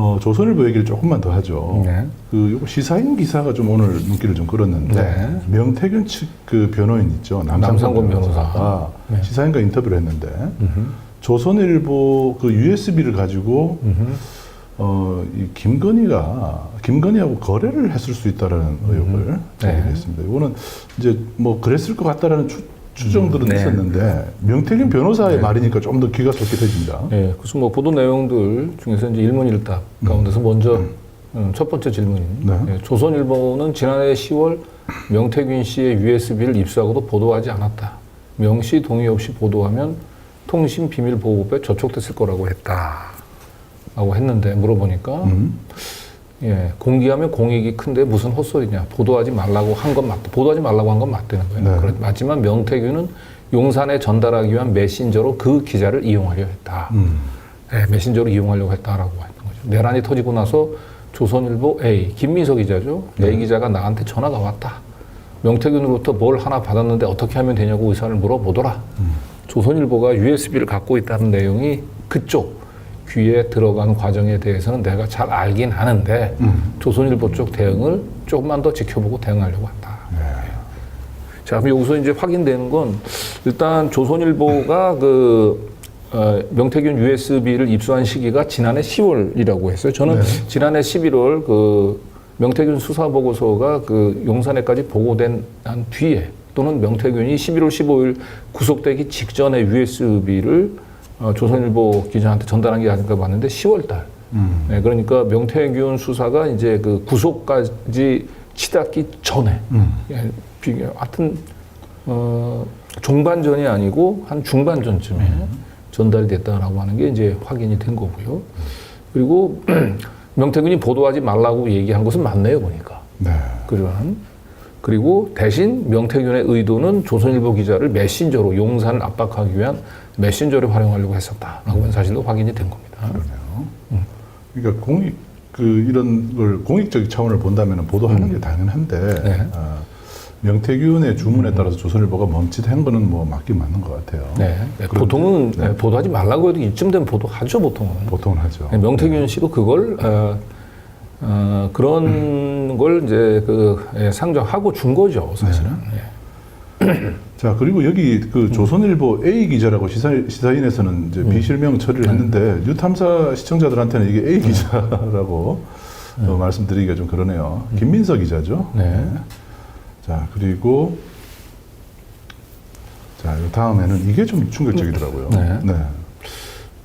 어, 조선일보 얘기를 조금만 더 하죠. 네. 그 요거 시사인 기사가 좀 오늘 눈길을 좀 끌었는데 네. 명태균 측 그 변호인 있죠 남상권 변호사가 변호사. 네. 시사인과 인터뷰를 했는데 음흠. 조선일보 그 USB를 가지고 음흠. 어, 이 김건희가 김건희하고 거래를 했을 수 있다라는 의혹을 제기를 네. 했습니다. 이거는 이제 뭐 그랬을 것 같다라는 추, 추정들은 음, 네. 있었는데 명태균 변호사의 네. 말이니까 좀 더 귀가 솔깃해집니다. 예, 그래서 뭐 보도 내용들 중에서 이제 일문일답 가운데서 먼저 음, 첫 번째 질문인 네. 예, 조선일보는 지난해 10월 명태균 씨의 USB를 입수하고도 보도하지 않았다. 명씨 동의 없이 보도하면 통신 비밀 보호법에 저촉됐을 거라고 했다. 라고 했는데 물어보니까 음. 예, 공개하면 공익이 큰데 무슨 헛소리냐. 보도하지 말라고 한 건 맞다. 보도하지 말라고 한 건 맞다는 거예요. 네. 그렇- 맞지만 명태균은 용산에 전달하기 위한 메신저로 그 기자를 이용하려 했다. 음. 네, 메신저로 이용하려고 했다라고 했던 거죠. 내란이 터지고 나서 조선일보 A 김민석 기자죠. A 기자가 나한테 전화가 왔다. 명태균으로부터 뭘 하나 받았는데 어떻게 하면 되냐고 의사를 물어보더라. 조선일보가 USB를 갖고 있다는 내용이 그쪽 귀에 들어간 과정에 대해서는 내가 잘 알긴 하는데 음. 조선일보 쪽 대응을 조금만 더 지켜보고 대응하려고 한다. 자, 그럼 여기서 이제 확인되는 건 일단 조선일보가 그 어, 명태균 USB를 입수한 시기가 지난해 10월이라고 했어요. 저는 네. 지난해 11월 그 명태균 수사 보고서가 그 용산에까지 보고된 한 뒤에 또는 명태균이 11월 15일 구속되기 직전에 USB를 어, 조선일보 기자한테 전달한 게 아닌가 봤는데 10월 달. 음. 네, 그러니까 명태균 수사가 이제 그 구속까지 치닫기 전에 음. 예, 비교, 하여튼, 어, 종반전이 아니고 한 중반전쯤에 전달이 됐다라고 하는 게 이제 확인이 된 거고요. 그리고 명태균이 보도하지 말라고 얘기한 것은 맞네요, 보니까. 네. 그러한. 그리고 대신 명태균의 의도는 조선일보 기자를 메신저로 용산을 압박하기 위한 메신저를 활용하려고 했었다라고 하는 사실도 확인이 된 겁니다. 그러네요. 그러니까 공익 그 이런 걸 공익적 차원을 본다면 보도하는 게 당연한데 음. 네. 음. 아, 명태균의 주문에 따라서 조선일보가 멈칫한 거는 뭐 맞긴 맞는 것 같아요. 네. 네, 보통은 네. 네, 보도하지 말라고 해도 이쯤 되면 보도하죠, 보통은. 보통은 하죠. 네, 명태균 씨도 그걸 어, 어, 그런 걸 이제 그 예, 상정하고 준 거죠 사실은. 예. 자 그리고 여기 그 조선일보 A 기자라고 시사, 시사인에서는 이제 비실명 처리를 했는데 뉴탐사 시청자들한테는 이게 A 기자라고 어, 말씀드리기가 좀 그러네요. 김민석 기자죠. 네. 자 그리고 자요 다음에는 이게 좀 충격적이더라고요. 네.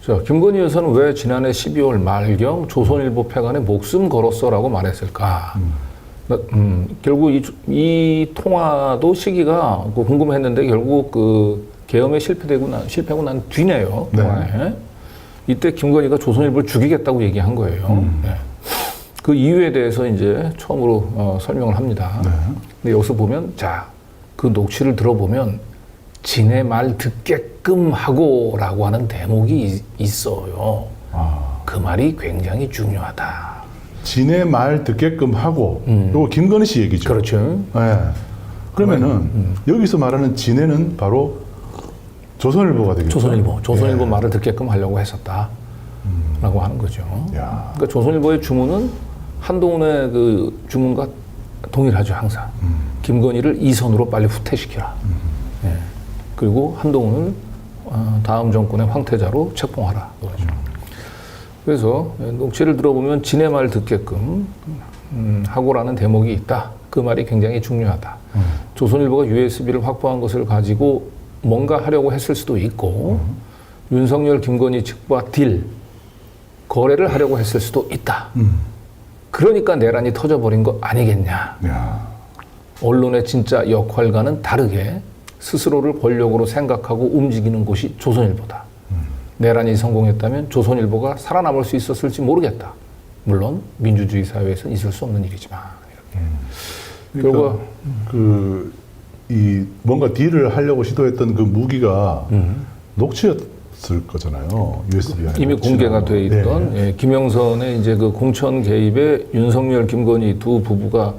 자 김건희 여사는 왜 지난해 12월 말경 조선일보 폐간에 목숨 걸었어라고 말했을까? 나- 음, 결국 이, 이 통화도 시기가 그 궁금했는데 결국 그 계엄에 실패되고 난 실패하고 난 뒤네요. 네. 이때 김건희가 조선일보를 죽이겠다고 얘기한 거예요. 음. 네. 그 이유에 대해서 이제 처음으로 어, 설명을 합니다. 네. 근데 여기서 보면 자, 그 녹취를 들어보면 지네 말 듣게끔 하고라고 하는 대목이 있- 있어요. 아, 그 말이 굉장히 중요하다. 진의 말 듣게끔 하고 음. 요거 김건희 씨 얘기죠. 그렇죠. 네. 그러면은 음. 여기서 말하는 진해는 바로 조선일보가 되겠죠. 조선일보, 조선일보 예. 말을 듣게끔 하려고 했었다. 라고 하는 거죠. 야. 그러니까 조선일보의 주문은 한동훈의 그 주문과 동일하죠, 항상. 음. 김건희를 이선으로 빨리 후퇴시키라. 예. 그리고 한동훈을 어, 다음 정권의 황태자로 책봉하라. 그러죠. 그래서 녹취를 들어보면 진의 말 듣게끔 음, 하고라는 대목이 있다. 그 말이 굉장히 중요하다. 조선일보가 USB를 확보한 것을 가지고 뭔가 하려고 했을 수도 있고 윤석열, 김건희 측과 딜 거래를 하려고 했을 수도 있다. 음. 그러니까 내란이 터져버린 거 아니겠냐. 야. 언론의 진짜 역할과는 다르게 스스로를 권력으로 생각하고 움직이는 곳이 조선일보다. 내란이 성공했다면 조선일보가 살아남을 수 있었을지 모르겠다. 물론 민주주의 사회에서 있을 수 없는 일이지만 이렇게. 그러니까 결과 그이 뭔가 딜을 하려고 시도했던 그 무기가 녹취였을 거잖아요. USB 이미 공개가 뭐. 돼 있던 네. 예, 김영선의 이제 그 공천 개입에 윤석열, 김건희 두 부부가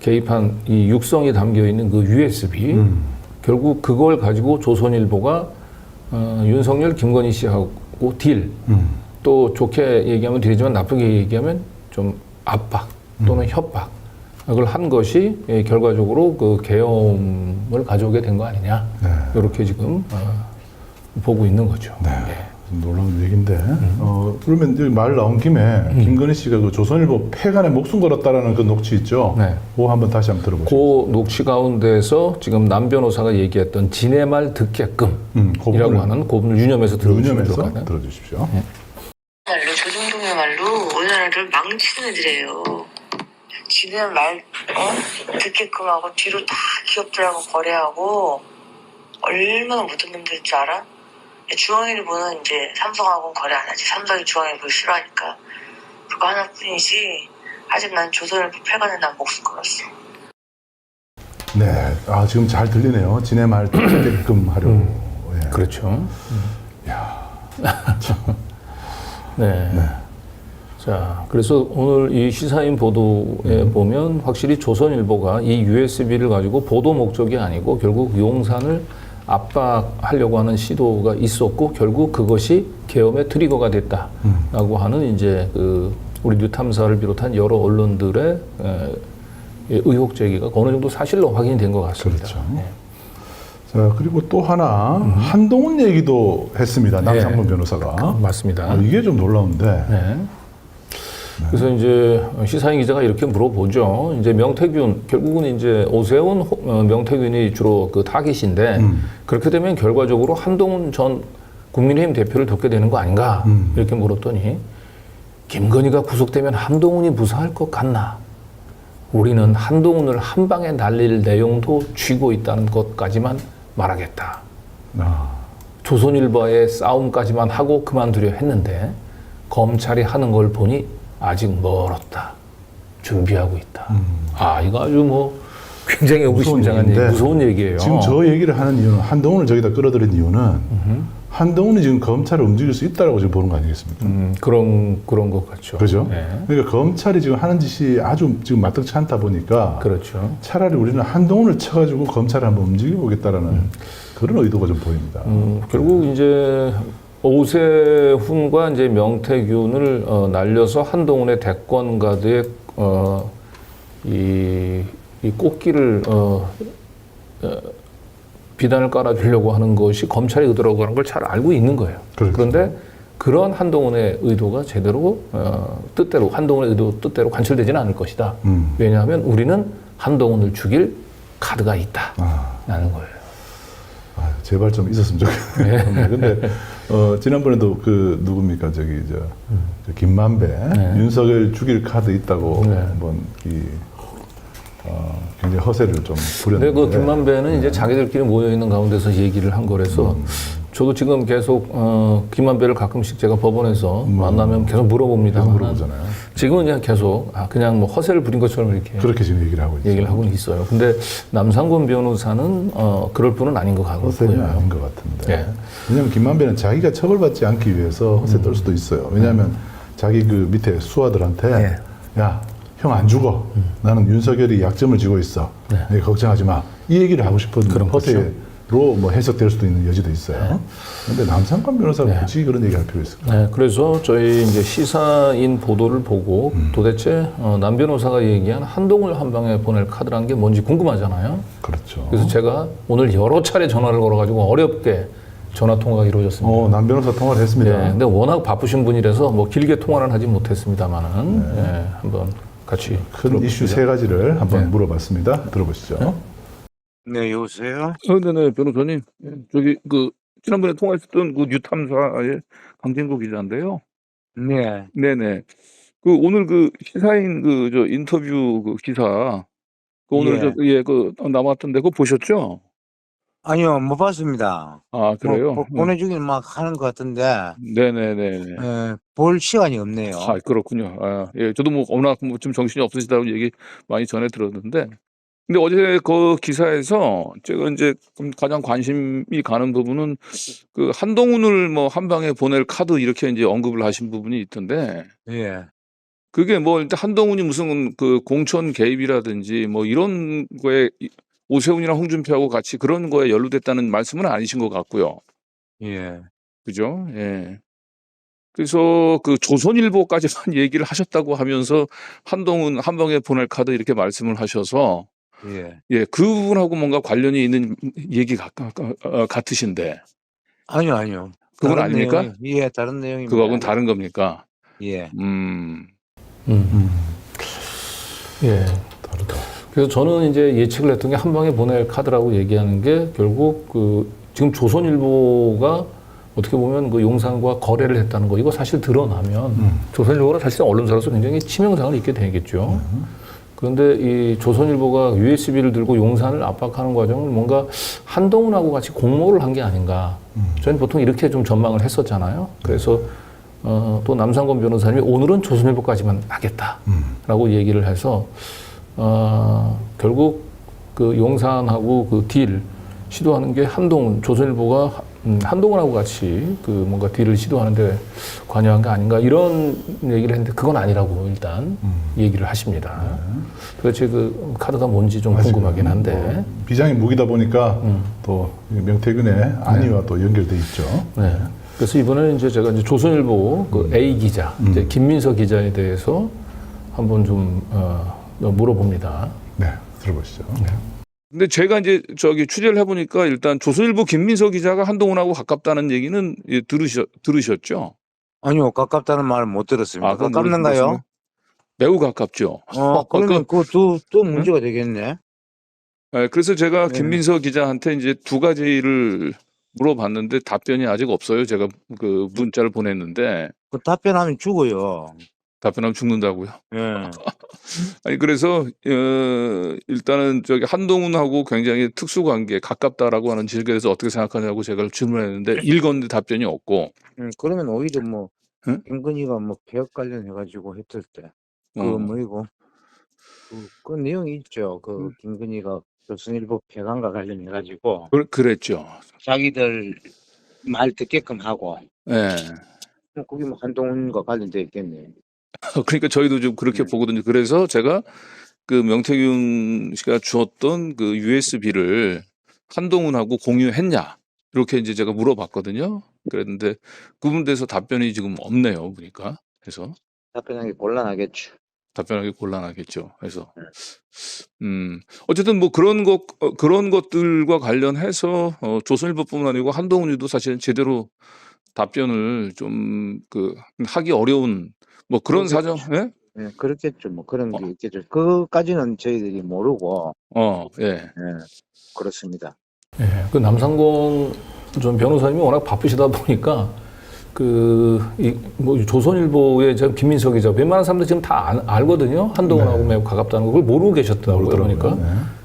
개입한 이 육성이 담겨 있는 그 USB 음. 결국 그걸 가지고 조선일보가 어, 윤석열, 김건희 씨하고 딜 음. 또 좋게 얘기하면 드리지만 나쁘게 얘기하면 좀 압박 또는 협박 그걸 한 것이 예, 결과적으로 그 계엄을 가져오게 된 거 아니냐 네. 이렇게 지금 어, 보고 있는 거죠. 네. 예. 좀 놀라운 얘기인데. 음. 어, 그러면 여기 말 나온 김에 김건희 씨가 그 조선일보 폐간에 목숨 걸었다라는 그 녹취 있죠? 네. 그거 한번 다시 한번 들어보시죠. 그 녹취 가운데서 지금 남 변호사가 얘기했던 지네 말 듣게끔이라고 음, 그 부분을 하는 그 부분을 유념해서 들어주시면 좋을. 들어주십시오. 말로 조중동의 말로 우리나라를 망치는 애들이에요. 지는 말 어? 듣게끔 하고 뒤로 다 기업들하고 거래하고 얼마나 못된 놈들인 줄 알아? 중앙일보는 이제 삼성하고는 거래 안 하지. 삼성이 중앙일보를 싫어하니까 그거 하나뿐이지. 아직 난 조선일보 폐간에 난 목숨 걸었어. 네. 아, 지금 잘 들리네요. 지네 말 듣게끔 하려고. 예. 그렇죠. 네. 자, 그래서 오늘 이 시사인 보도에 보면 확실히 조선일보가 이 USB를 가지고 보도 목적이 아니고 결국 용산을 압박하려고 하는 시도가 있었고 결국 그것이 계엄의 트리거가 됐다라고 하는 이제 그 우리 뉴탐사를 비롯한 여러 언론들의 에, 의혹 제기가 어느 정도 사실로 확인이 된것 같습니다. 그렇죠. 네. 자, 그리고 또 하나, 한동훈 얘기도 했습니다. 남상문 변호사가. 맞습니다. 아, 이게 좀 놀라운데. 네. 그래서 이제 시사인 기자가 이렇게 물어보죠. 이제 명태균 결국은 이제 오세훈 호- 어, 명태균이 주로 그 타깃인데 음. 그렇게 되면 결과적으로 한동훈 전 국민의힘 대표를 돕게 되는 거 아닌가 음. 이렇게 물었더니 김건희가 구속되면 한동훈이 무사할 것 같나? 우리는 한동훈을 한 방에 날릴 내용도 쥐고 있다는 것까지만 말하겠다. 아, 조선일보와의 싸움까지만 하고 그만두려 했는데 검찰이 하는 걸 보니 아직 멀었다. 준비하고 있다. 아 이거 아주 뭐 굉장히 음. 의구심장한 얘기, 얘기인데 무서운 얘기예요. 지금 저 얘기를 하는 이유는 한동훈을 저기다 끌어들인 이유는 한동훈이 지금 검찰을 움직일 수 있다라고 지금 보는 거 아니겠습니까? 음, 그런 그런 것 같죠. 그죠? 네. 그러니까 검찰이 지금 하는 짓이 아주 지금 마땅치 않다 보니까 그렇죠. 차라리 우리는 한동훈을 쳐가지고 검찰을 한번 움직여 보겠다라는 그런 의도가 좀 보입니다. 음, 결국 이제 오세훈과 이제 명태균을 어, 날려서 한동훈의 대권 가드에 어, 이, 이 꽃길을 어, 어, 비단을 깔아주려고 하는 것이 검찰의 의도라고 하는 걸 잘 알고 있는 거예요. 그렇죠. 그런데 그런 한동훈의 의도가 제대로 어, 뜻대로 한동훈의 의도 뜻대로 관철되지는 않을 것이다. 음. 왜냐하면 우리는 한동훈을 죽일 카드가 있다라는 아, 거예요. 아, 제발 좀 있었으면 좋겠네요. 근데 어, 지난번에도 그 누굽니까? 저기 저, 저 김만배 윤석열 죽일 카드 있다고 네. 한번 이 어, 굉장히 허세를 좀 부렸는데. 그 김만배는 이제 자기들끼리 모여 있는 가운데서 얘기를 한 거라서 저도 지금 계속 어, 김만배를 가끔씩 제가 법원에서 만나면 계속 물어봅니다. 계속 물어보잖아요. 지금은 그냥 계속 아, 그냥 뭐 허세를 부린 것처럼 이렇게 그렇게 지금 얘기를 하고 있죠. 얘기를 하고는 있어요. 근데 남상권 변호사는 어, 그럴 분은 아닌 것 허세는 같고요. 아닌 것 같은데. 예. 왜냐하면 김만배는 자기가 처벌받지 않기 위해서 허세 떨 수도 있어요. 왜냐하면 자기 그 밑에 수하들한테 야, 형 안 죽어. 나는 윤석열이 약점을 쥐고 있어. 네. 네, 걱정하지 마. 이 얘기를 하고 싶은 허세로 뭐 해석될 수도 있는 여지도 있어요. 그런데 남상관 변호사가 굳이 그런 얘기할 필요 있을까? 네, 그래서 저희 이제 시사인 보도를 보고 도대체 어, 남 변호사가 얘기한 한동훈을 한 방에 보낼 카드란 게 뭔지 궁금하잖아요. 그렇죠. 그래서 제가 오늘 여러 차례 전화를 걸어가지고 어렵게 전화 통화가 이루어졌습니다. 어, 남 변호사 통화를 했습니다. 네, 근데 워낙 바쁘신 분이라서 뭐 길게 통화는 하지 못했습니다만은 예, 한번 같이 큰 이슈 세 가지를 한번 네. 물어봤습니다. 들어보시죠. 네, 여보세요? 어, 네네, 변호사님. 예, 저기, 그, 지난번에 통화했었던 그 뉴탐사의 강진구 기자인데요. 네, 네네. 그, 오늘 그 시사인 그, 저, 인터뷰 그 기사. 그 오늘 예. 저, 예, 그, 남았던데, 그거 보셨죠? 아니요, 못 봤습니다. 아, 그래요? 뭐, 보- 보내주긴 막 하는 것 같은데, 네네네네. 에, 볼 시간이 없네요. 아, 그렇군요. 아, 예, 저도 뭐, 워낙 뭐좀 정신이 없으시다고 얘기 많이 전해 들었는데. 근데 어제 그 기사에서 제가 이제 좀 가장 관심이 가는 부분은 그 한동훈을 뭐 한 방에 보낼 카드 이렇게 이제 언급을 하신 부분이 있던데 예, 그게 뭐 일단 한동훈이 무슨 그 공천 개입이라든지 뭐 이런 거에 이- 오세훈이랑 홍준표하고 같이 그런 거에 연루됐다는 말씀은 아니신 것 같고요. 예. 그죠? 예. 그래서 그 조선일보까지만 얘기를 하셨다고 하면서 한동훈 한방에 보낼 카드 이렇게 말씀을 하셔서 예. 예, 그 부분하고 뭔가 관련이 있는 얘기 같, 어, 같으신데 아니요, 아니요. 그건 아닙니까? 내용이- 예, 다른 내용입니다. 그거하고는 다른 겁니까? 예. 음, 음. 예. 다르다. 그래서 저는 이제 예측을 했던 게 한 방에 보낼 카드라고 얘기하는 게 결국 그 지금 조선일보가 어떻게 보면 그 용산과 거래를 했다는 거 이거 사실 드러나면 조선일보가 사실 언론사로서 굉장히 치명상을 입게 되겠죠. 그런데 이 조선일보가 USB를 들고 용산을 압박하는 과정을 뭔가 한동훈하고 같이 공모를 한 게 아닌가. 저는 보통 이렇게 좀 전망을 했었잖아요. 그래서 어, 또 남상권 변호사님이 오늘은 조선일보까지만 하겠다라고 얘기를 해서 어, 결국 그 용산하고 그 딜 시도하는 게 한동훈 조선일보가 음, 한동훈하고 같이 그 뭔가 딜을 시도하는데 관여한 게 아닌가 이런 얘기를 했는데 그건 아니라고 일단 얘기를 하십니다. 도대체 그 카드가 뭔지 좀 아직은 궁금하긴 한데 뭐 비장의 무기다 보니까 음. 또 명태균의 안위와 또 연결돼 있죠. 네. 그래서 이번에는 이제 제가 이제 조선일보 그 A 기자, 이제 김민서 기자에 대해서 한번 좀 어, 물어봅니다. 네, 들어보시죠. 근데 제가 이제 저기 취재를 해보니까 일단 조선일보 김민서 기자가 한동훈하고 가깝다는 얘기는 예, 들으셨, 들으셨죠? 아니요, 가깝다는 말을 못 들었습니다. 그건 가깝는가요? 모르- 매우 가깝죠. 어, 그러면 그또 또 문제가 되겠네. 예, 그래서 제가 네. 김민서 기자한테 이제 두 가지를 물어봤는데 답변이 아직 없어요. 제가 그 문자를 보냈는데 그 답변하면 죽어요. 답변하면 죽는다고요. 예. 아니 그래서 어, 일단은 저기 한동훈하고 굉장히 특수 관계 가깝다라고 하는 지식에 대해서 어떻게 생각하냐고 제가 질문했는데 읽었는데 답변이 없고 음, 그러면 오히려 뭐 응? 김건희가 뭐 개혁 관련해 가지고 했을 때 그 어, 뭐이고 그, 그 내용이 있죠. 그 김건희가 조선일보 폐간과 관련해 가지고 그, 그랬죠. 자기들 말 듣게끔 하고 예. 뭐 그게 뭐 한동훈과 관련돼 있겠네. 그러니까 저희도 좀 그렇게 네. 보거든요. 그래서 제가 그 명태균 씨가 주었던 그 USB를 한동훈하고 공유했냐 이렇게 이제 제가 물어봤거든요. 그랬는데 그분 대해서 답변이 지금 없네요. 보니까 그래서 답변하기 곤란하겠죠. 답변하기 곤란하겠죠. 그래서 음 어쨌든 뭐 그런 것 어, 그런 것들과 관련해서 어, 조선일보뿐만 아니고 한동훈이도 사실은 제대로 답변을 좀 그 하기 어려운 뭐 그런 사정, 예? 예, 그렇겠죠. 뭐 그런 게 어. 있겠죠. 그까지는 저희들이 모르고 어, 예. 예, 그렇습니다. 예, 그 남상권 전 변호사님이 워낙 바쁘시다 보니까 그 이 뭐 조선일보의 저 김민석 기자 웬만한 사람들 지금 다 안- 알거든요. 한동훈하고 매우 가깝다는 걸 모르고 계셨다고 그러니까. 네.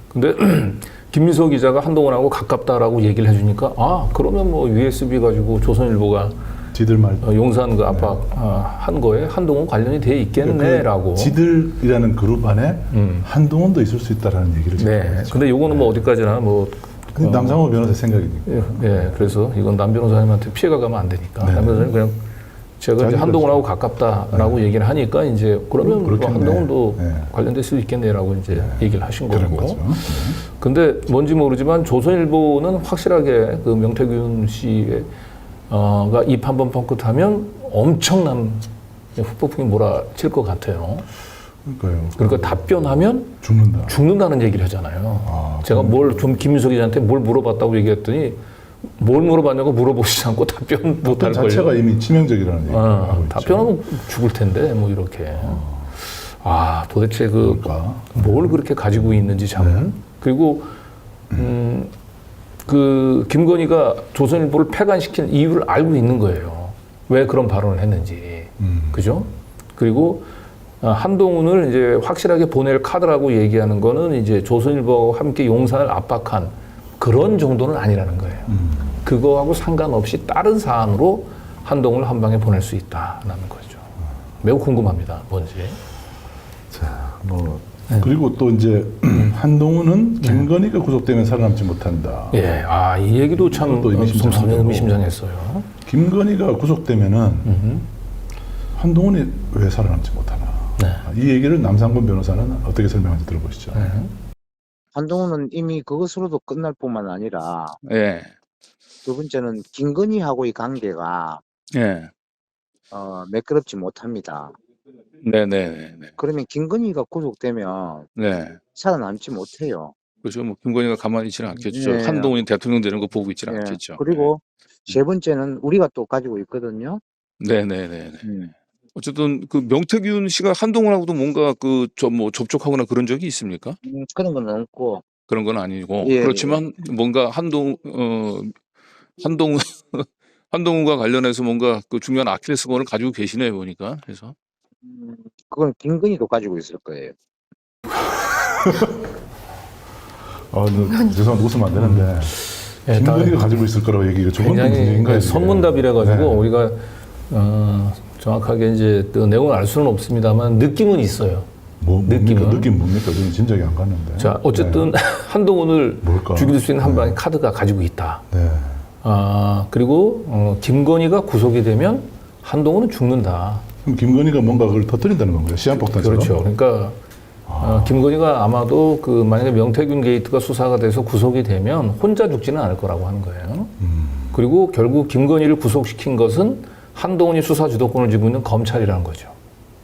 근데 김민석 기자가 한동훈하고 가깝다라고 얘기를 해주니까 아 그러면 뭐 USB 가지고 조선일보가 지들 말. 어, 용산 그 압박 아, 한 거에 한동훈 관련이 돼 있겠네라고. 그 지들이라는 그룹 안에 음. 한동훈도 있을 수 있다라는 얘기를 지금 네. 했죠. 근데 요거는 뭐 어디까지나 뭐 근데 남상호 변호사 생각이니까. 예, 예, 그래서 이건 남 변호사님한테 피해가 가면 안 되니까 네. 남 변호사님 그냥 제가 이제 한동훈하고 가깝다라고 얘기를 하니까 이제 그러면 뭐. 한동훈도 네. 관련될 수 있겠네라고 이제 얘기를 하신 거고. 거죠. 네. 근데 뭔지 모르지만 조선일보는 확실하게 그 명태균 씨의 어가 입 한 번 뻥끗하면 엄청난 후폭풍이 몰아칠 것 같아요. 그러니까요. 그러니까 답변하면 죽는다. 죽는다는 얘기를 하잖아요. 아, 제가 뭘 좀 김민석 기자한테 뭘 물어봤다고 얘기했더니 뭘 물어봤냐고 물어보시지 않고 답변 못할 자체가 걸요. 이미 치명적이라는 하고 있죠. 답변하면 죽을 텐데 뭐 이렇게. 아 도대체 그 그러니까. 뭘 그렇게 가지고 있는지 참. 그리고 음, 그 김건희가 조선일보를 폐간시킨 이유를 알고 있는 거예요. 왜 그런 발언을 했는지. 음. 그죠? 그리고 아, 한동훈을 이제 확실하게 보낼 카드라고 얘기하는 거는 이제 조선일보와 함께 용산을 압박한 그런 정도는 아니라는 거예요. 음. 그거하고 상관없이 다른 사안으로 한동훈을 한 방에 보낼 수 있다라는 거죠. 매우 궁금합니다. 뭔지. 자, 뭐 네. 그리고 또 이제 한동훈은 김건희가 구속되면 살아남지 못한다. 예, 아, 이 얘기도 참 또 의미심장하고. 좀 상당히 의미심장했어요. 김건희가 구속되면은 음흠. 한동훈이 왜 살아남지 못하나. 네. 이 얘기를 남상권 변호사는 어떻게 설명하는지 들어보시죠. 네. 한동훈은 이미 그것으로도 끝날 뿐만 아니라 예. 두 번째는 김건희하고의 관계가 예. 어, 매끄럽지 못합니다. 네네네. 그러면 김건희가 구속되면 네. 살아남지 못해요. 그렇죠. 뭐 김건희가 가만히 있지는 않겠죠. 네. 한동훈이 대통령 되는 거 보고 있지는 예. 않겠죠. 그리고 세 번째는 우리가 또 가지고 있거든요. 네네네. 음. 어쨌든 그 명태균 씨가 한동훈하고도 뭔가 그저뭐 접촉하거나 그런 적이 있습니까? 음, 그런 건 없고 그런 건 아니고 예, 그렇지만 뭔가 한동 어 한동훈 한동훈과 관련해서 뭔가 그 중요한 아킬레스건을 가지고 계시네요 보니까 그래서 음, 그건 김건희도 가지고 있을 거예요. 아, 너, 죄송한데 웃으면 안 되는데 예, 다- 김건희가 가지고 있을 거라고 얘기가 조금 굉장히? 이게? 선문답이라 가지고 네. 우리가 어, 정확하게 이제 그 내용을 알 수는 없습니다만 느낌은 있어요. 뭐, 뭡니까? 느낌은? 느낌 뭡니까? 저는 진작에 안 갔는데. 자, 어쨌든 한동훈을 네. 뭘까? 죽일 수 있는 한 방의 카드가 가지고 있다. 네. 아, 그리고 어, 김건희가 구속이 되면 한동훈은 죽는다. 그럼 김건희가 뭔가 그걸 터뜨린다는 건가요? 시한폭탄처럼? 그렇죠. 그러니까 어, 김건희가 아마도 그 만약에 명태균 게이트가 수사가 돼서 구속이 되면 혼자 죽지는 않을 거라고 하는 거예요. 음. 그리고 결국 김건희를 구속시킨 것은 한동훈이 수사 주도권을 쥐고 있는 검찰이라는 거죠.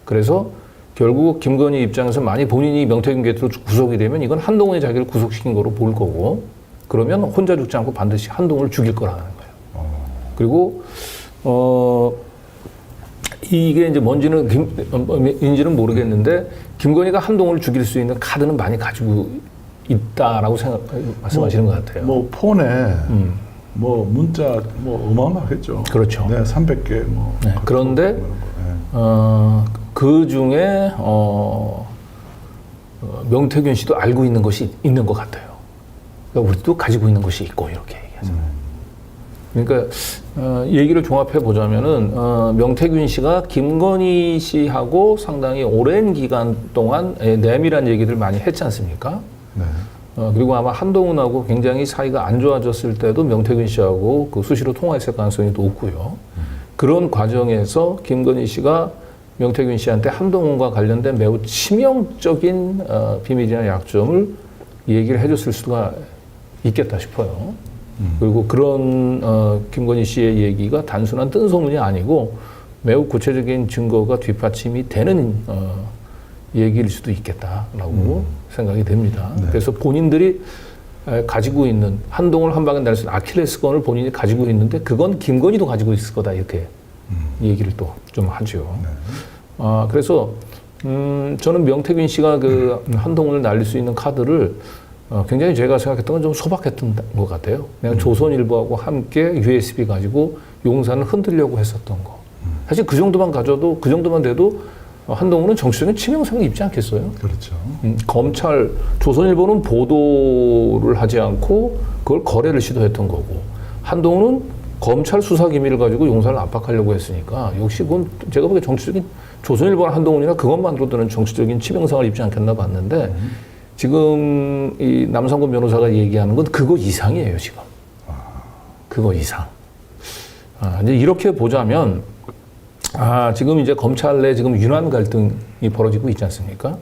그래서 결국 김건희 입장에서 많이 본인이 명태균 게이트로 구속이 되면 이건 한동훈이 자기를 구속시킨 거로 볼 거고 그러면 혼자 죽지 않고 반드시 한동훈을 죽일 거라는 거예요. 그리고 어 이게 이제 뭔지는 김, 어, 인지는 모르겠는데 김건희가 한동훈을 죽일 수 있는 카드는 많이 가지고 있다라고 생각 말씀하시는 것 같아요. 뭐 폰에 음. 뭐 문자 뭐 어마어마하겠죠. 그렇죠. 네, 300개 뭐. 네, 그런데 뭐. 네. 어, 그 중에 어, 어, 명태균 씨도 알고 있는 것이 있는 것 같아요. 그러니까 우리도 가지고 있는 것이 있고 이렇게 얘기해서. 그러니까 어, 얘기를 종합해 보자면은 어, 명태균 씨가 김건희 씨하고 상당히 오랜 기간 동안 예, 내밀한 얘기들 많이 했지 않습니까? 네. 어, 그리고 아마 한동훈하고 굉장히 사이가 안 좋아졌을 때도 명태균 씨하고 그 수시로 통화했을 가능성이 높고요. 그런 과정에서 김건희 씨가 명태균 씨한테 한동훈과 관련된 매우 치명적인 어, 비밀이나 약점을 얘기를 해줬을 수가 있겠다 싶어요. 그리고 그런 어, 김건희 씨의 얘기가 단순한 뜬소문이 아니고 매우 구체적인 증거가 뒷받침이 되는 어, 얘기일 수도 있겠다라고 생각이 됩니다. 그래서 본인들이 에, 가지고 있는 한동을 한 방에 날수 있는 아킬레스건을 본인이 가지고 있는데 그건 김건희도 가지고 있을 거다 이렇게 얘기를 또 좀 하죠. 아, 그래서 음, 저는 명태균 씨가 그 한동훈을 날릴 수 있는 카드를 어, 굉장히 제가 생각했던 건 좀 소박했던 것 같아요. 내가 조선일보하고 함께 USB 가지고 용산을 흔들려고 했었던 거. 사실 그 정도만 가져도 그 정도만 돼도 어, 한동훈은 정치적인 치명상을 입지 않겠어요? 그렇죠. 음, 검찰 조선일보는 보도를 하지 않고 그걸 거래를 시도했던 거고 한동훈은 검찰 수사 기밀을 가지고 용산을 압박하려고 했으니까 역시 그건 제가 보기에 정치적인 조선일보나 한동훈이나 그것만으로도는 정치적인 치명상을 입지 않겠나 봤는데 지금 이 남상권 변호사가 얘기하는 건 그거 이상이에요 지금 그거 이상 아, 이제 이렇게 보자면 아, 지금 이제 검찰 내 지금 윤환 갈등이 벌어지고 있지 않습니까?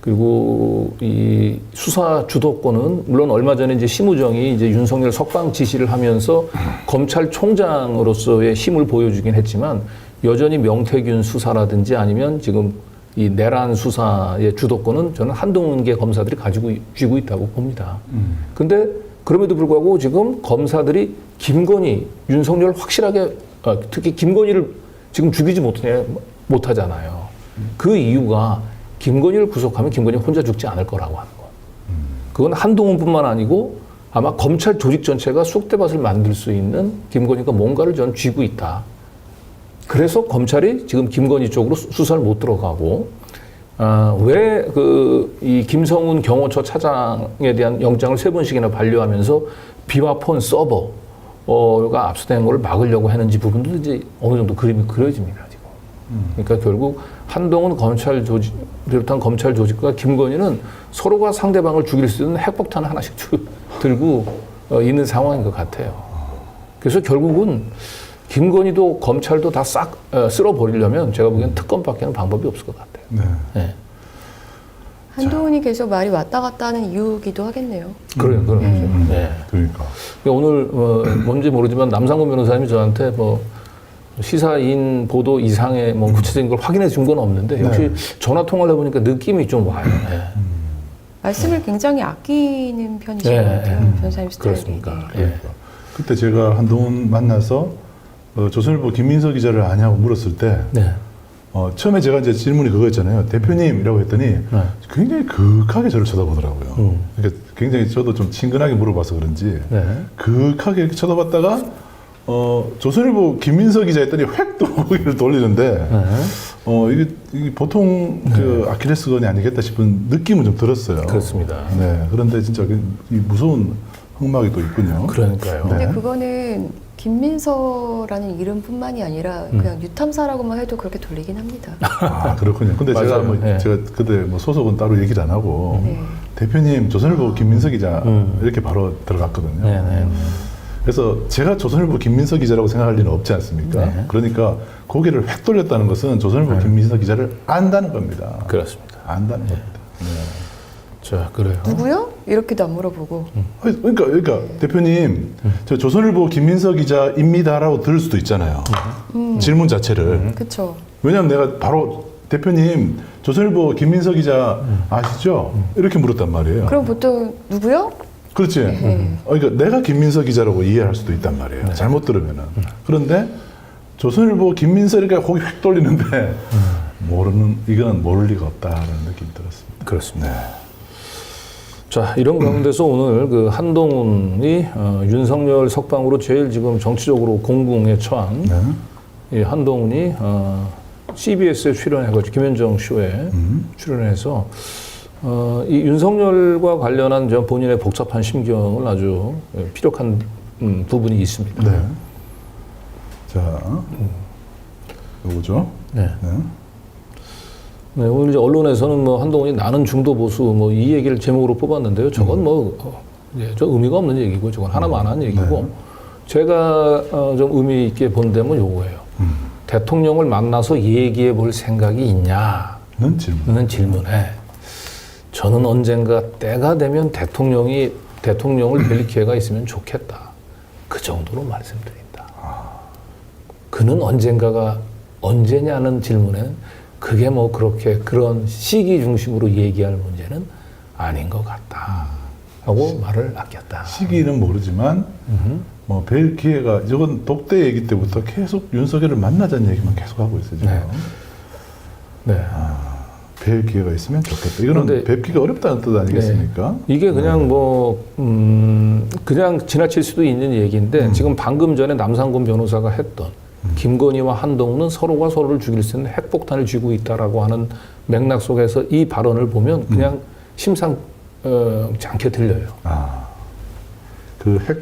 그리고 이 수사 주도권은 물론 얼마 전에 이제 심우정이 이제 윤석열 석방 지시를 하면서 검찰총장으로서의 힘을 보여주긴 했지만 여전히 명태균 수사라든지 아니면 지금 이 내란 수사의 주도권은 저는 한동훈계 검사들이 가지고 쥐고 있다고 봅니다. 근데 그럼에도 불구하고 지금 검사들이 김건희, 윤석열 확실하게 어, 특히 김건희를 지금 죽이지 못해, 못하잖아요. 그 이유가 김건희를 구속하면 김건희 혼자 죽지 않을 거라고 하는 거. 그건 한동훈뿐만 아니고 아마 검찰 조직 전체가 쑥대밭을 만들 수 있는 김건희가 뭔가를 저는 쥐고 있다. 그래서 검찰이 지금 김건희 쪽으로 수- 수사를 못 들어가고 아, 왜 그 이 김성훈 경호처 차장에 대한 영장을 세 번씩이나 반려하면서 비화폰 서버가 압수된 것을 막으려고 했는지 부분도 이제 어느 정도 그림이 그려집니다 지금. 그러니까 결국 한동훈 검찰 조직 비롯한 검찰 조직과 김건희는 서로가 상대방을 죽일 수 있는 핵폭탄 하나씩 주- 들고 어, 있는 상황인 것 같아요. 그래서 결국은 김건희도 검찰도 다 싹 쓸어 버리려면 제가 보기엔 특검밖에는 방법이 없을 것 같아요. 네. 예. 한동훈이 계속 말이 왔다 갔다 하는 이유기도 하겠네요. 그래요, 그래요. 예. 그러니까. 오늘 어, 뭔지 모르지만 남상권 변호사님이 저한테 뭐 시사인 보도 이상의 뭐 구체적인 걸 확인해 준 건 없는데 역시 네. 전화 통화를 해보니까 느낌이 좀 와요. 예. 말씀을 굉장히 아끼는 편이신 네, 것 같아요. 네. 변호사님 스타일이. 그렇습니까? 네. 예. 그때 제가 한동훈 만나서 어, 조선일보 김민석 기자를 아냐고 물었을 때 네. 어, 처음에 제가 이제 질문이 그거였잖아요. 대표님이라고 했더니 굉장히 극하게 저를 쳐다보더라고요. 음. 그러니까 굉장히 저도 좀 친근하게 물어봐서 그런지 네. 극하게 이렇게 쳐다봤다가 어, 조선일보 김민석 기자 했더니 고개를 돌리는데 네. 어, 이게, 이게 보통 그 아킬레스건이 아니겠다 싶은 느낌은 좀 들었어요. 그렇습니다. 네. 그런데 진짜 그, 이 무서운 흑막이 또 있군요. 그러니까요. 근데 네. 그거는 김민서라는 이름뿐만이 아니라 음. 그냥 유탐사라고만 해도 그렇게 돌리긴 합니다. 아, 그렇군요. 근데 제가. 뭐 네. 제가 그때 뭐 소속은 따로 얘기를 안 하고 네. 대표님 조선일보 김민석 기자 음. 이렇게 바로 들어갔거든요. 네, 네. 그래서 제가 조선일보 김민석 기자라고 생각할 리는 없지 않습니까? 네. 그러니까 고개를 획 돌렸다는 것은 조선일보 김민석 기자를 안다는 겁니다. 그렇습니다. 안다는 겁니다. 네. 자, 그래요. 누구요? 이렇게도 안 물어보고. 아니, 그러니까 그러니까 대표님 저 조선일보 김민석 기자입니다라고 들을 수도 있잖아요. 질문 자체를. 그쵸. 왜냐하면 내가 바로 대표님 조선일보 김민석 기자 아시죠? 이렇게 물었단 말이에요. 그럼 보통 누구요? 그렇지. 네. 어, 그러니까 내가 김민석 기자라고 이해할 수도 있단 말이에요. 잘못 들으면은. 그런데 조선일보 김민석이니까 거기 획 돌리는데 모르는 이건 모를 리가 없다라는 느낌이 들었습니다. 그렇습니다. 자, 이런 가운데서 오늘 그 한동훈이 어, 윤석열 석방으로 제일 지금 정치적으로 공궁에 처한 네. 이 한동훈이 어, CBS에 출연해가지고 김현정 쇼에 출연해서 어, 이 윤석열과 관련한 저 본인의 복잡한 심경을 아주 피력한 음, 부분이 있습니다. 네. 자, 요거죠. 네. 네. 네, 오늘 이제 언론에서는 뭐 한동훈이 나는 중도 보수 뭐 이 얘기를 제목으로 뽑았는데요. 저건 뭐 어, 예, 저 의미가 없는 얘기고 저건 하나만 한 얘기고 제가 어, 좀 의미 있게 본 점은 요거예요. 대통령을 만나서 얘기해 볼 생각이 있냐? 는 질문. 는 질문에 저는 언젠가 때가 되면 대통령이 대통령을 뵐 기회가 있으면 좋겠다. 그 정도로 말씀드린다. 그는 언젠가가 언제냐는 질문에는 그게 뭐 그렇게 그런 시기 중심으로 얘기할 문제는 아닌 것 같다. 하고 말을 아꼈다. 시기는 모르지만 뭐뵐 기회가 이건 독대 얘기 때부터 계속 윤석열을 만나자는 얘기만 계속 하고 있어요. 지금. 네. 뵐 기회가 있으면 좋겠다. 이거는 뵙기가 어렵다는 뜻 아니겠습니까? 이게 그냥 뭐, 음, 그냥 지나칠 수도 있는 얘기인데 지금 방금 전에 남상곤 변호사가 했던 김건희와 한동훈은 서로가 서로를 죽일 수 있는 핵폭탄을 쥐고 있다라고 하는 맥락 속에서 이 발언을 보면 그냥 심상치 않게 들려요. 아, 그 핵,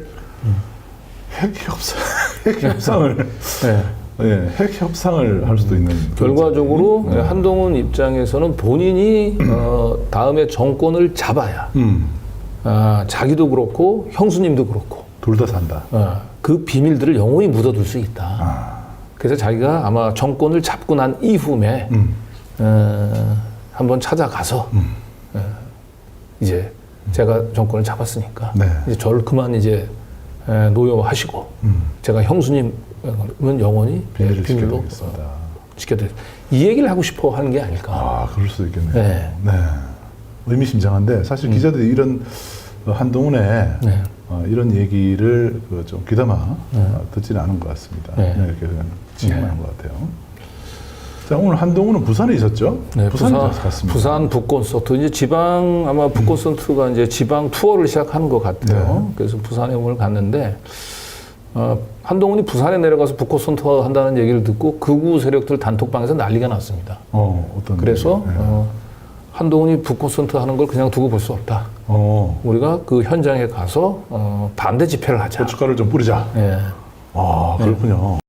핵 협상, 핵 협상을, 네. 예, 핵 협상을 할 수도 있는. 결과적으로 네. 한동훈 입장에서는 본인이 어, 다음에 정권을 잡아야 음, 아, 자기도 그렇고 형수님도 그렇고 둘 다 산다. 어, 그 비밀들을 영원히 묻어둘 수 있다. 아, 그래서 자기가 아마 정권을 잡고 난 이후에 음, 어, 한번 찾아가서 어, 이제 제가 정권을 잡았으니까 네. 이제 저를 그만 이제 에, 노여하시고 음. 제가 형수님은 영원히 비밀을 비밀로 지켜드리겠습니다. 지켜드릴 이 얘기를 하고 싶어 하는 게 아닐까. 아, 그럴 수도 있겠네요. 네. 네. 의미심장한데 사실 기자들이 이런 어, 한동훈의 네. 어, 이런 얘기를 그 좀 귀담아 어, 듣지는 않은 것 같습니다. 네. 그냥 이렇게 그냥 진행하는 것 같아요. 자, 오늘 한동훈은 부산에 있었죠? 네, 부산에 부산, 갔습니다. 부산 북콘서트 이제 지방 아마 북콘서트가 이제 지방 투어를 시작하는 것 같아요. 네. 그래서 부산에 오늘 갔는데 어, 한동훈이 부산에 내려가서 북콘서트 한다는 얘기를 듣고 극우 세력들 단톡방에서 난리가 났습니다. 어, 어떤 그래서 네. 어, 한동훈이 북콘서트 하는 걸 그냥 두고 볼 수 없다. 어, 우리가 그 현장에 가서 어, 반대 집회를 하자. 고춧가루를 좀 뿌리자. 예. 아, 그렇군요.